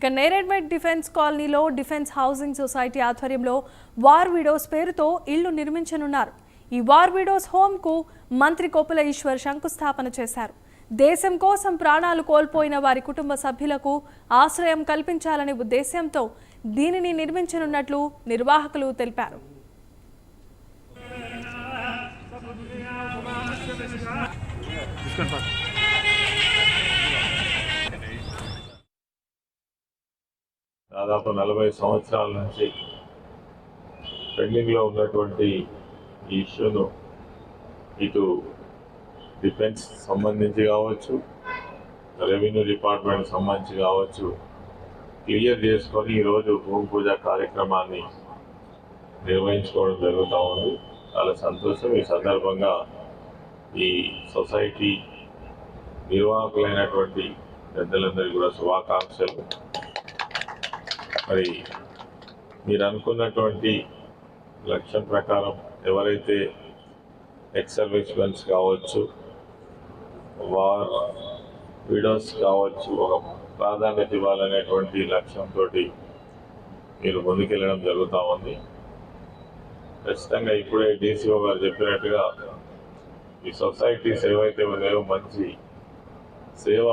ఇక నేరేడ్మెట్ డిఫెన్స్ కాలనీలో defence housing society ఆధ్వర్యంలో వార్ విడోస్ పేరుతో ఇళ్ళు నిర్మించనున్నారు. ఈ వార్ విడోస్ హోమ్కు మంత్రి కోపుల ఈశ్వర్ శంకుస్థాపన చేశారు. దేశం కోసం ప్రాణాలు కోల్పోయిన వారి కుటుంబ సభ్యులకు ఆశ్రయం కల్పించాలనే ఉద్దేశంతో దీనిని నిర్మించనున్నట్లు నిర్వాహకులు తెలిపారు. దాదాపు నలభై సంవత్సరాల నుంచి పెండింగ్లో ఉన్నటువంటి ఈ ఇష్యూను ఇటు డిఫెన్స్ సంబంధించి కావచ్చు రెవెన్యూ డిపార్ట్మెంట్ సంబంధించి కావచ్చు క్లియర్ చేసుకొని ఈరోజు భూమి పూజ కార్యక్రమాన్ని నిర్వహించుకోవడం జరుగుతూ ఉంది. చాలా సంతోషం. ఈ సందర్భంగా ఈ సొసైటీ నిర్వాహకులైనటువంటి పెద్దలందరికీ కూడా శుభాకాంక్షలు. మరి మీరు అనుకున్నటువంటి లక్ష్యం ప్రకారం ఎవరైతే ఎక్స్ సర్వీస్మెన్స్ కావచ్చు వార్ విడోస్ కావచ్చు ఒక ప్రాధాన్యత ఇవ్వాలనేటువంటి లక్ష్యంతో మీరు ముందుకెళ్ళడం జరుగుతూ ఉంది. ఖచ్చితంగా ఇప్పుడే డీసీఓ గారు చెప్పినట్టుగా ఈ సొసైటీస్ ఏవైతే ఉన్నాయో మంచి సేవ